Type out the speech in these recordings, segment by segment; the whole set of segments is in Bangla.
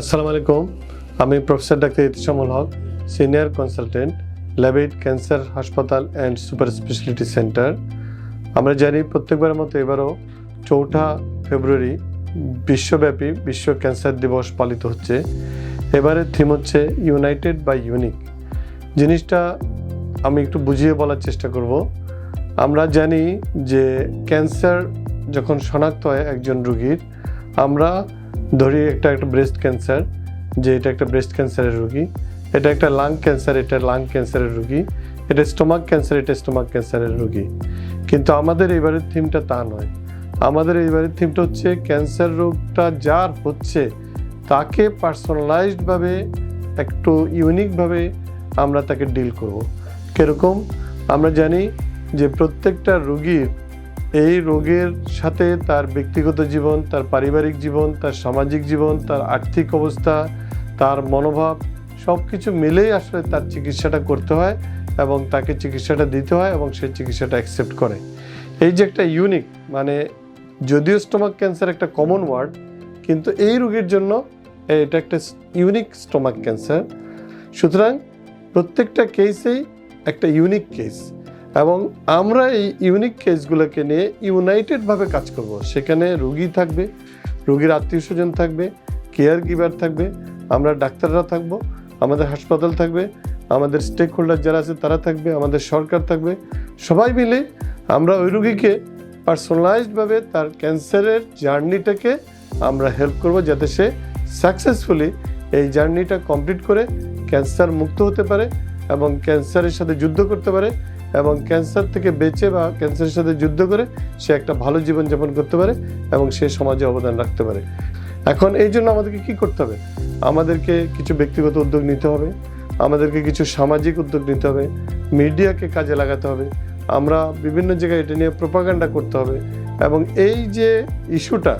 আসসালামু আলাইকুম। আমি professor doctor Itishamul Haque, senior consultant Labaid cancer হাসপাতাল অ্যান্ড সুপার স্পেশালিটি সেন্টার। আমরা জানি প্রত্যেকবারের মতো এবারও চৌঠা ফেব্রুয়ারি বিশ্বব্যাপী বিশ্ব ক্যান্সার দিবস পালিত হচ্ছে। এবারের থিম হচ্ছে ইউনাইটেড বাই ইউনিক জিনিসটা আমি একটু বুঝিয়ে বলার চেষ্টা করব। আমরা জানি যে ক্যান্সার যখন শনাক্ত হয় একজন রুগীর, আমরা ধরি একটা একটা ব্রেস্ট ক্যান্সার যে এটা একটা ব্রেস্ট ক্যান্সারের রোগী, এটা একটা লাং ক্যান্সার এটা লাং ক্যান্সারের রোগী, এটা স্টোমাক ক্যান্সার এটা স্টোমাক ক্যান্সারের রোগী। কিন্তু আমাদের এবারের থিমটা তা নয়। আমাদের এইবারের থিমটা হচ্ছে ক্যান্সার রোগটা যার হচ্ছে, তাকে পার্সোনালাইজডভাবে একটু ইউনিকভাবে আমরা তাকে ডিল করব। কীরকম? আমরা জানি যে প্রত্যেকটা রোগীর এই রোগের সাথে তার ব্যক্তিগত জীবন, তার পারিবারিক জীবন, তার সামাজিক জীবন, তার আর্থিক অবস্থা, তার মনোভাব সব কিছু মিলেই আসলে তার চিকিৎসাটা করতে হয় এবং তাকে চিকিৎসাটা দিতে হয় এবং সে চিকিৎসাটা অ্যাকসেপ্ট করে। এই যে একটা ইউনিক মানে যদিও স্টোমাক ক্যান্সার একটা কমন ওয়ার্ড কিন্তু এই রোগীর জন্য এটা একটা ইউনিক স্টোমাক ক্যান্সার সুতরাং প্রত্যেকটা কেসেই একটা ইউনিক কেস এবং আমরা এই ইউনিক কেসগুলোকে নিয়ে ইউনাইটেডভাবে কাজ করব। সেখানে রুগী থাকবে, রুগীর আত্মীয় স্বজন থাকবে কেয়ার গিভার থাকবে, আমরা ডাক্তাররা থাকব, আমাদের হাসপাতাল থাকবে, আমাদের স্টেক হোল্ডার যারা আছে তারা থাকবে, আমাদের সরকার থাকবে। সবাই মিলে আমরা ওই রুগীকে পার্সোনালাইজডভাবে তার ক্যান্সারের জার্নিটাকে আমরা হেল্প করব যাতে সে সাকসেসফুলি এই জার্নিটা কমপ্লিট করে ক্যান্সার মুক্ত হতে পারে এবং ক্যান্সারের সাথে যুদ্ধ করতে পারে। এবং ক্যান্সার থেকে বেঁচে বা ক্যান্সারের সাথে যুদ্ধ করে সে একটা ভালো জীবনযাপন করতে পারে এবং সে সমাজে অবদান রাখতে পারে। এখন এই জন্য আমাদেরকে কি করতে হবে? আমাদেরকে কিছু ব্যক্তিগত উদ্যোগ নিতে হবে, আমাদেরকে কিছু সামাজিক উদ্যোগ নিতে হবে, মিডিয়াকে কাজে লাগাতে হবে, আমরা বিভিন্ন জায়গায় এটা নিয়ে প্রোপাগান্ডা করতে হবে এবং এই যে ইস্যুটা,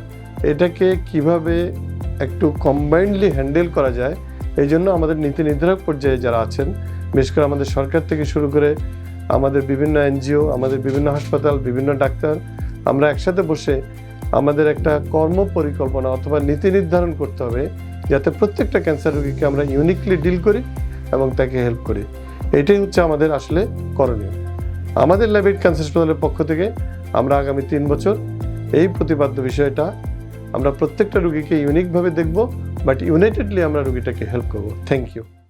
এটাকে কীভাবে একটু কম্বাইন্ডলি হ্যান্ডেল করা যায়, এই জন্য আমাদের নীতি নির্ধারক পর্যায়ে যারা আছেন, বিশেষ করে আমাদের সরকার থেকে শুরু করে আমাদের বিভিন্ন এনজিও, আমাদের বিভিন্ন হাসপাতাল, বিভিন্ন ডাক্তার, আমরা একসাথে বসে আমাদের একটা কর্ম পরিকল্পনা অথবা নীতি নির্ধারণ করতে হবে যাতে প্রত্যেকটা ক্যান্সার রোগীকে আমরা ইউনিকলি ডিল করি এবং তাকে হেল্প করি। এটাই হচ্ছে আমাদের আসলে করণীয়। আমাদের ল্যাবেট ক্যান্সার হাসপাতালের পক্ষ থেকে আমরা আগামী তিন বছর এই প্রতিপাদ্য বিষয়টা আমরা প্রত্যেকটা রুগীকে ইউনিকভাবে দেখব বাট ইউনাইটেডলি আমরা রুগীটাকে হেল্প করব। Thank you